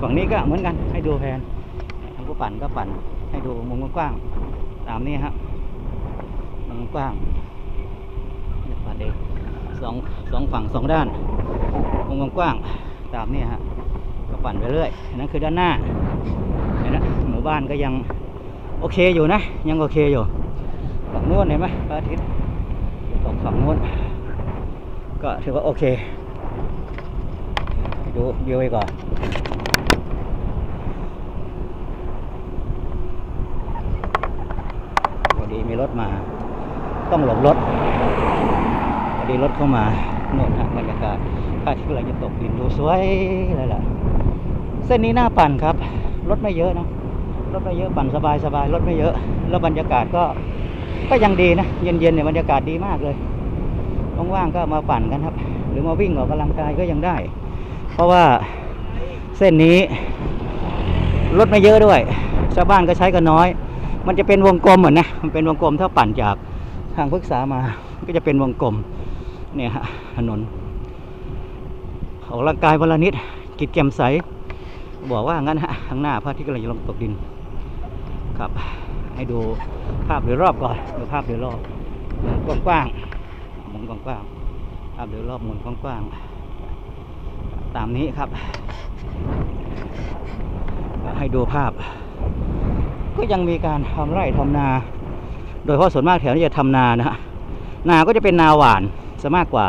ฝั่งนี้ก็เหมือนกันให้ดูแผนทางผู้ปั่นก็ปั่นให้ดูมุมกว้างตามนี้ครับมุมกว้างปั่นเองสองสองฝั่งสองด้านมุมกว้างตามนี้ฮะก็ปั่นไปเรื่อยนั่นคือด้านหน้าเห็นนะหมู่บ้านก็ยังโอเคอยู่นะ ยังโอเคอยู่ฝั่งโน้นเห็นไหมพระอาทิตย์ตกฝั่งโน้นก็ถือว่าโอเคดูวิวไปก่อน พอดี มีรถมา ต้องหลบรถพอดีรถเข้ามาโน่นฮะบรรยากาศพระอาทิตย์กำลังจะตกดินดูสวยเลยล่ะเส้นนี้น่าปั่นครับ รถไม่เยอะนะรถไม่เยอะปั่นสบายสบายรถไม่เยอะ แล้วบรรยากาศก็ก็ยังดีนะ เย็นๆเนี่ยบรรยากาศดีมากเลยว่างๆก็มาปั่นกันครับ หรือมาวิ่งออกกำลังกายก็ยังได้ เพราะว่าเส้นนี้รถไม่เยอะด้วย ชาวบ้านก็ใช้กันน้อย มันจะเป็นวงกลมเหมือนนะ มันเป็นวงกลมถ้าปั่นจากทางพฤกษามา ก็จะเป็นวงกลม เนี่ยฮะถนนออกกำลังกายวันละนิดกิจแจ่มใส บอกว่างั้นฮะข้างหน้าพระที่กำลังจะลงตกดิน ครับ ให้ดูภาพโดยรอบก่อนดูภาพโดยรอบมุมกว้างๆมุมกว้างๆภาพโดยรอบมุมกว้างๆตามนี้ครับ ให้ดูภาพ ก็ยังมีการทำไร่ทำนา โดยเฉพาะส่วนมากแถวนี้จะทำนานะฮะนาก็จะเป็นนาหวานซะมากกว่า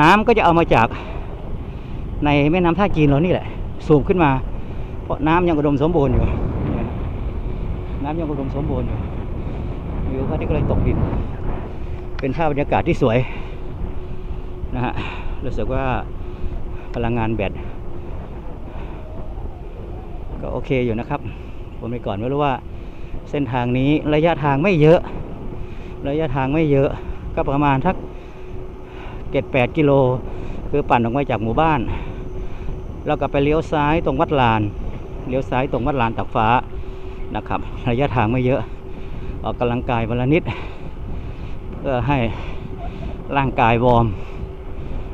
น้ำก็จะเอามาจากในแม่น้ำท่าจีนเรานี่แหละ สูบขึ้นมา เพราะน้ำยังอุดมสมบูรณ์อยู่นี่ยนะน้ำยังอุดมสมบูรณ์อยู่วิวพระอาทิตย์ก็เลยตกดิน เป็นภาพบรรยากาศที่สวยนะฮะรู้สึกว่าพลังงานแบตก็โอเคอยู่นะครับ ผมไปก่อนไม่รู้ว่าเส้นทางนี้ระยะทางไม่เยอะ ระยะทางไม่เยอะ ก็ประมาณทักเจ็ดแปดกิโล คือปั่นออกมาจากหมู่บ้าน แล้วก็ไปเลี้ยวซ้ายตรงวัดลาน เลี้ยวซ้ายตรงวัดลานตักฟ้านะครับ ระยะทางไม่เยอะ ออกกำลังกายวันละนิด เพื่อให้ร่างกายวอร์ม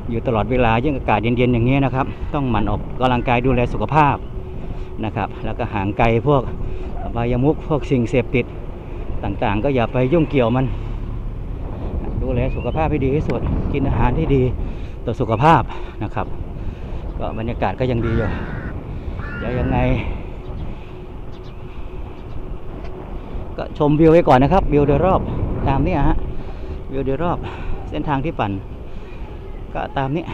อยู่ตลอดเวลายิ่งอากาศเย็นๆอย่างนี้นะครับ ต้องหมั่นออกกำลังกายดูแลสุขภาพ นะครับ แล้วก็ห่างไกลพวกอบายมุขพวกสิ่งเสพติดต่างๆ ก็อย่าไปยุ่งเกี่ยวมัน ดูแลสุขภาพให้ดีที่สุด กินอาหารที่ดีต่อสุขภาพนะครับ ก็บรรยากาศก็ยังดีอยู่เดี๋ยวยังไง ก็ชมวิวไว้ก่อนนะครับ วิวโดยรอบตามนี้ฮะวิวโดยรอบเส้นทางที่ปั่น ก็ตามนี้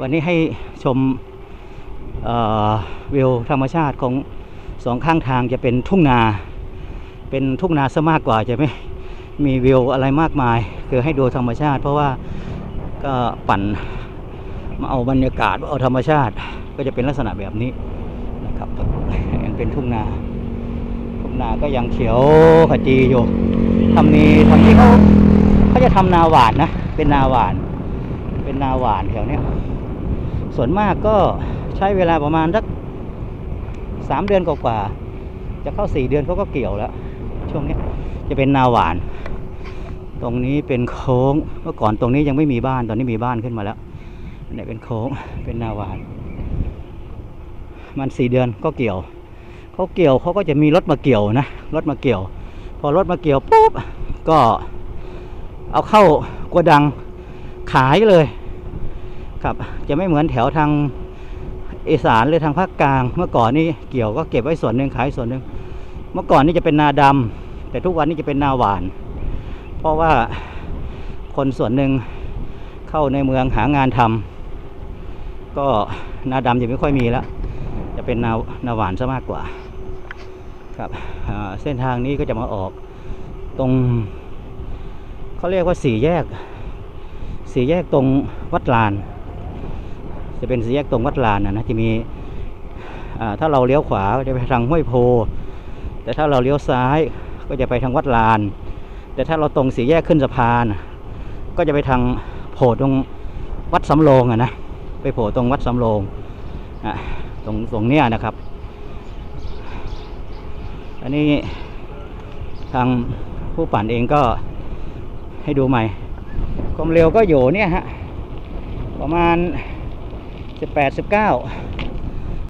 วันนี้ให้ชม วิวธรรมชาติของสองข้างทางจะเป็นทุ่งนา เป็นทุ่งนาซะมากกว่าจะไม่มีวิวอะไรมากมาย คือให้ดูธรรมชาติ เพราะว่าก็ปั่นมาเอาบรรยากาศเอาธรรมชาติก็จะเป็นลักษณะแบบนี้นะครับยังเป็นทุ่งนาทุ่งนาก็ยังเขียวขจีอยู่ทำนี้ทำนี้เขาเขาจะทำนาหวานนะเป็นนาหวาน เป็นนาหวานแถวเนี้ยส่วนมากก็ ใช้เวลาประมาณสักสามเดือนกว่าๆจะเข้าสี่เดือนเขาก็เกี่ยวแล้ว ช่วงนี้จะเป็นนาหวาน ตรงนี้เป็นโค้งเมื่อก่อนตรงนี้ยังไม่มีบ้านตอนนี้มีบ้านขึ้นมาแล้วเนี่ยเป็นโค้งเป็นนาหวาน มันสี่เดือนก็เกี่ยวเขาเกี่ยวเขาก็จะมีรถมาเกี่ยวนะรถมาเกี่ยว พอรถมาเกี่ยวปุ๊บก็เอาเข้ากระดังขายเลย ครับจะไม่เหมือนแถวทาง อีสานหรือทางภาคกลาง เมื่อก่อนนี่เกี่ยวก็เก็บไว้ส่วนหนึ่งขายส่วนหนึ่งเมื่อก่อนนี่จะเป็นนาดำแต่ทุกวันนี้จะเป็นนาหวาน เพราะว่าคนส่วนหนึ่งเข้าในเมืองหางานทำก็นาดำจะไม่ค่อยมีแล้ว จะเป็นนานาหวานซะมากกว่าครับเส้นทางนี้ก็จะมาออกตรงเขาเรียกว่าสี่แยก สี่แยกตรงวัดลาน จะเป็นสี่แยกตรงวัดลานนะนะจะมีถ้าเราเลี้ยวขวาจะไปทางห้วยโพ แต่ถ้าเราเลี้ยวซ้ายก็จะไปทางวัดลาน แต่ถ้าเราตรงสี่แยกขึ้นสะพาน ก็จะไปทางโผล่ตรงวัดสำโรงอะนะไปโผล่ตรงวัดสำโรงอะตรงตรงเนี้ยนะครับ อันนี้ทางผู้ปั่นเองก็ให้ดูใหม่ ความเร็วก็อยู่เนี่ยฮะประมาณ สิบแปดสิบเก้า